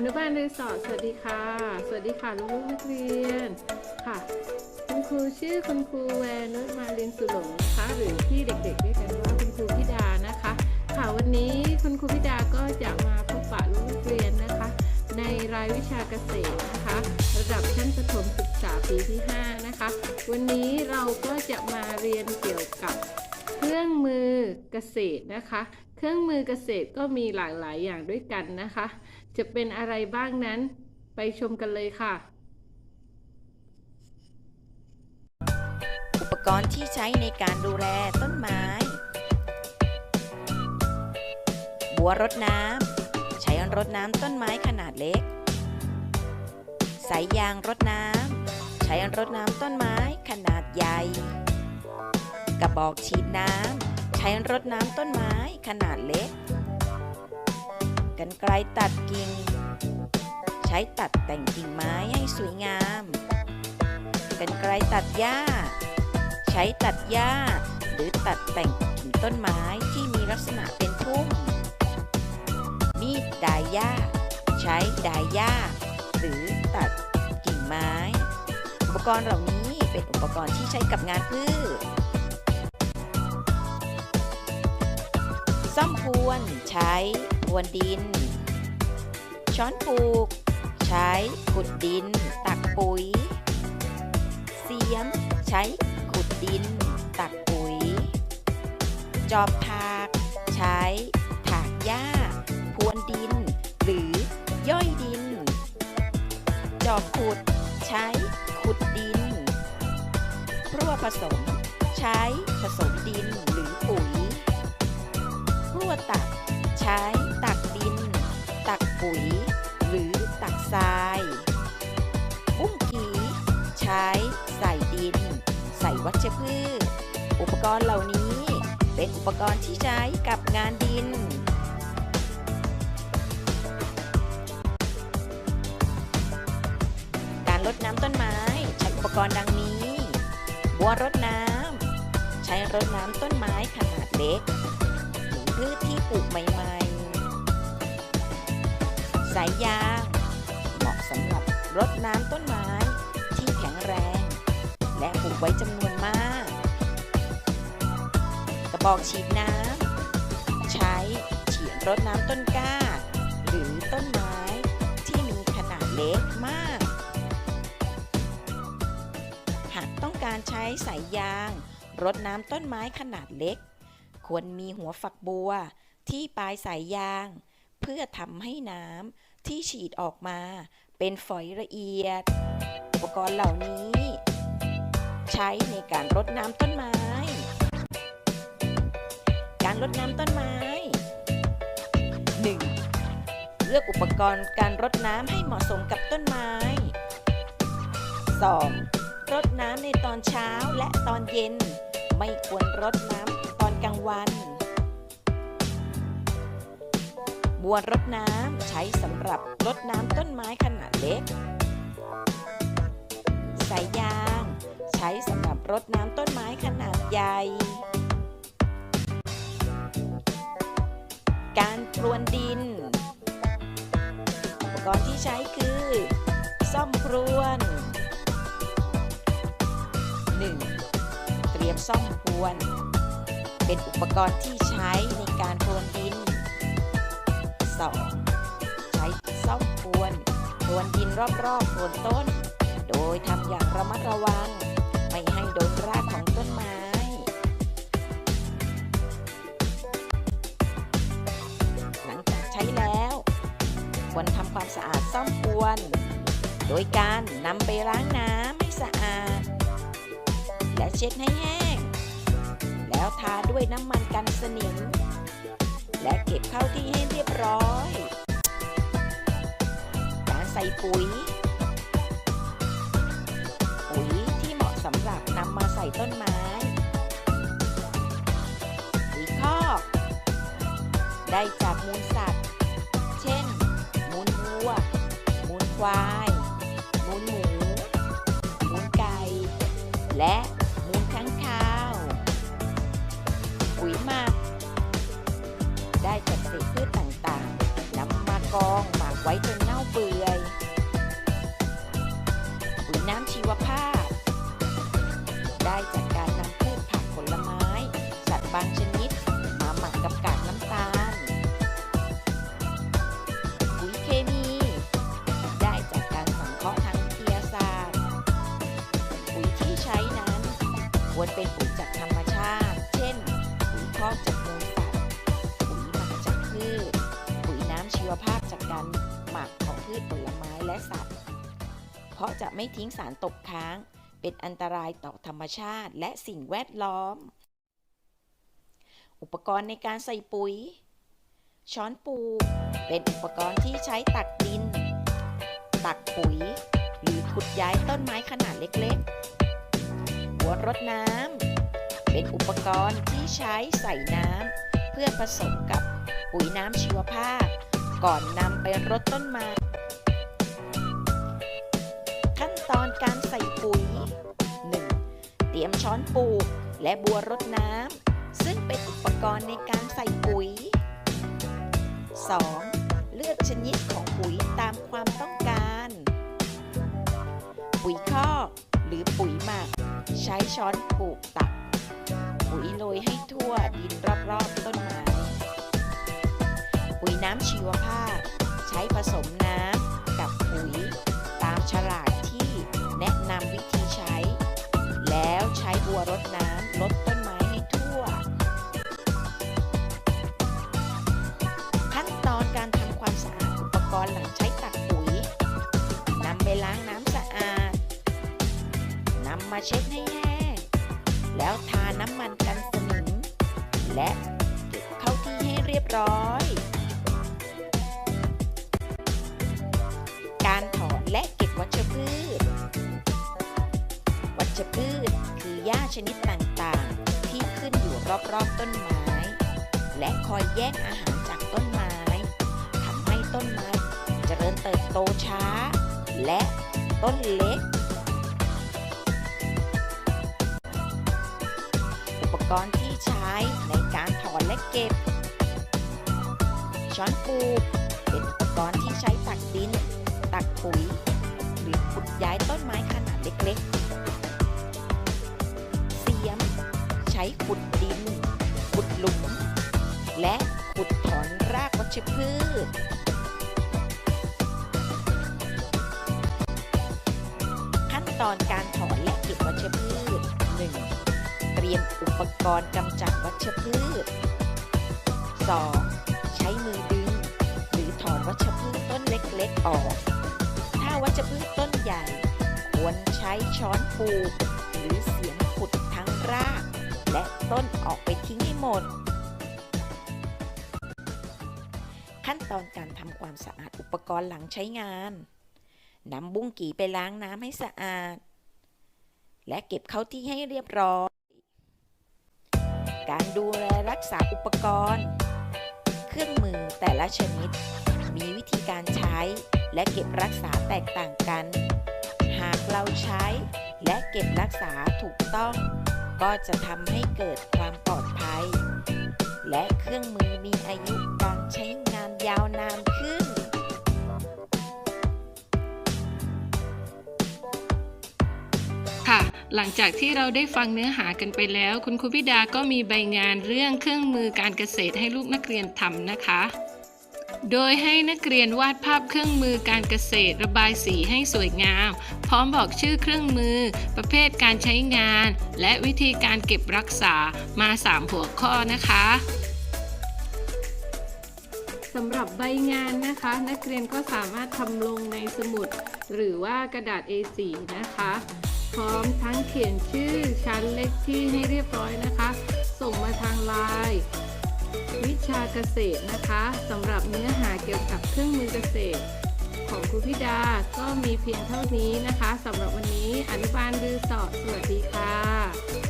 อนุบาลรีสอร์ทสวัสดีค่ะ สวัสดีค่ะลูกๆนักเรียนค่ะ คุณครูชื่อคุณครูแวนนุชมาลินสุหลงนะคะหรือที่เด็กๆเรียกกันว่าคุณครูพิดานะคะ ค่ะวันนี้คุณครูพิดาก็จะมาพบปะลูกนักเรียนนะคะ ในรายวิชาเกษตรนะคะ ระดับชั้นประถมศึกษาปีที่ 5 นะคะ วันนี้เราก็จะมาเรียนเกี่ยวกับเครื่องมือเกษตรนะคะ เครื่องมือเกษตรก็มีหลากหลายอย่างด้วยกันนะคะ จะเป็นอะไรบ้างนั้นไปชมกันเลยค่ะ อุปกรณ์ที่ใช้ในการดูแลต้นไม้ บัวรดน้ำใช้รดน้ำต้นไม้ขนาดเล็ก สายยางรดน้ำใช้รดน้ำต้นไม้ขนาดใหญ่ กระบอกฉีดน้ำใช้รดน้ำต้นไม้ขนาดเล็ก กันไกลตัดกิ่ง ใช้ตัดแต่งกิ่งไม้ให้สวยงาม กันไกลตัดหญ้า ใช้ตัดหญ้า หรือตัดแต่งกิ่งต้นไม้ที่มีลักษณะเป็นพุ่ม มีดดายหญ้า ใช้ดายหญ้า หรือตัดกิ่งไม้ อุปกรณ์เหล่านี้เป็นอุปกรณ์ที่ใช้กับงานพืชซ่อมพรวนใช้ พรวนดิน ช้อนปลูก ใช้ขุดดิน ตักปุ๋ย เสียม ใช้ขุดดิน ตักปุ๋ย จอบถาก ใช้ถากหญ้า พรวนดิน หรือย่อยดิน จอบขุด ใช้ขุดดินพรั่วผสม ใช้ผสมดินหรือปุ๋ยพรั่วตัก ช้ตักดิน ตักปุ๋ย หรือตักทรายบุ้งกีใช้ใส่ดิน ใส่วัชพืช อุปกรณ์เหล่านี้เป็นอุปกรณ์ที่ใช้กับงานดินการรดน้ำต้นไม้ใช้อุปกรณ์ดังนี้ บัวรดน้ำ ใช้รดน้ำต้นไม้ขนาดเล็ก พืชที่ปลูกใหม่ๆ สายยางเหมาะสำหรับรดน้ำต้นไม้ที่แข็งแรง และปลูกไว้จำนวนมาก กระบอกฉีดน้ำใช้ฉีดรดน้ำต้นกล้า หรือต้นไม้ที่มีขนาดเล็กมาก หากต้องการใช้สายยางรดน้ำต้นไม้ขนาดเล็ก ควรมีหัวฝักบัว ที่ปลายสายยาง เพื่อทำให้น้ำที่ฉีดออกมา เป็นฝอยละเอียด อุปกรณ์เหล่านี้ ใช้ในการรดน้ำต้นไม้ การรดน้ำต้นไม้ 1. เลือกอุปกรณ์การรดน้ำให้เหมาะสมกับต้นไม้ 2. รดน้ำในตอนเช้าและตอนเย็น ไม่ควรรดน้ำางวัน บัวรดน้ำใช้สำหรับรดน้ำต้นไม้ขนาดเล็ก สายยาง ใช้สำหรับรดน้ำต้นไม้ขนาดใหญ่ การพรวนดิน อุปกรณ์ที่ใช้คือ ซ่อมพรวน 1. เตรียมซ่อมพรวน เป็นอุปกรณ์ที่ใช้ในการพรวนดิน 2. ใช้ซ่อมพรวนพรวนดินรอบๆโคนต้น โดยทำอย่างระมัดระวัง ไม่ให้โดนรากของต้นไม้ หลังจากใช้แล้ว ควรทำความสะอาดซ่อมพรวนโดยการนำไปล้างน้ำให้สะอาด และเช็ดให้แห้ง แล้วทาด้วยน้ำมันกันสนิม และเก็บเข้าที่ให้เรียบร้อย การใส่ปุ๋ย ปุ๋ยที่เหมาะสำหรับนำมาใส่ต้นไม้ ปุ๋ยคอกได้จากมูลสัตว์ เช่น มูลวัว มูลควาย มูลหมู มูลไก่ และ เพราะจะไม่ทิ้งสารตกค้าง เป็นอันตรายต่อธรรมชาติและสิ่งแวดล้อม อุปกรณ์ในการใส่ปุ๋ย ช้อนปูเป็นอุปกรณ์ที่ใช้ตักดิน ตักปุ๋ย หรือขุดย้ายต้นไม้ขนาดเล็กๆ หัวรดน้ำเป็นอุปกรณ์ที่ใช้ใส่น้ำเพื่อผสมกับปุ๋ยน้ำชีวภาพ ก่อนนำไปรดต้นไม้ มช้อนปลูก และบัวรดน้ำ ซึ่งเป็นอุปกรณ์ในการใส่ปุ๋ย 2. เลือกชนิดของปุ๋ยตามความต้องการ ปุ๋ยคอกหรือปุ๋ยหมัก ใช้ช้อนปลูกตัก ปุ๋ยโรยให้ทั่วดินรอบๆต้นไม้ปุ๋ยน้ำชีวภาพ ใช้ผสมน้ำกับปุ๋ยตามฉลาก บัวรดน้ำลดต้นไม้ให้ทั่ว ขั้นตอนการทำความสะอาดอุปกรณ์หลังใช้ตักปุ๋ยนำไปล้างน้ำสะอาดนำมาเช็ดให้ ชนิดต่างๆ ที่ขึ้นอยู่รอบๆต้นไม้ และคอยแย่งอาหารจากต้นไม้ทำให้ต้นไม้เจริญเติบโตช้า และต้นเล็ก อุปกรณ์ที่ใช้ในการถอนและเก็บ ช้อนปูเป็นอุปกรณ์ที่ใช้ตักดิน ตักปุ๋ย หรือขุดย้ายต้นไม้ขนาดเล็กๆ ขุดดิน ขุดหลุม และขุดถอนรากวัชพืช ขั้นตอนการถอนและเก็บวัชพืช 1. เตรียมอุปกรณ์กำจัดวัชพืช 2. ใช้มือดึง หรือถอนวัชพืชต้นเล็กๆออก ถ้าวัชพืชต้นใหญ่ ควรใช้ช้อนปู และต้นออกไปทิ้งให้หมด ขั้นตอนการทำความสะอาดอุปกรณ์หลังใช้งานนำบุ้งกี่ไปล้างน้ำให้สะอาด และเก็บเข้าที่ให้เรียบร้อย การดูแลรักษาอุปกรณ์ เครื่องมือแต่ละชนิด มีวิธีการใช้และเก็บรักษาแตกต่างกัน หากเราใช้และเก็บรักษาถูกต้อง ก็จะทำให้เกิดความปลอดภัย และเครื่องมือมีอายุการใช้งานยาวนานขึ้น ค่ะ หลังจากที่เราได้ฟังเนื้อหากันไปแล้ว คุณครูพิดาก็มีใบงานเรื่องเครื่องมือการเกษตรให้ลูกนักเรียนทำนะคะ โดยให้นักเรียนวาดภาพเครื่องมือการเกษตรระบายสีให้สวยงาม พร้อมบอกชื่อเครื่องมือ ประเภทการใช้งาน และวิธีการเก็บรักษามา 3 หัวข้อนะคะสำหรับใบงานนะคะ นักเรียนก็สามารถทำลงในสมุด หรือว่ากระดาษ A4 นะคะ พร้อมทั้งเขียนชื่อชั้นเลขที่ให้เรียบร้อยนะคะ ส่งมาทางไลน์ วิชาเกษตรนะคะสำหรับเนื้อหาเกี่ยวกับเครื่องมือเกษตร ของครูพิดา ก็มีเพียงเท่านี้นะคะสำหรับวันนี้อนุบาลดือสอสวัสดีค่ะ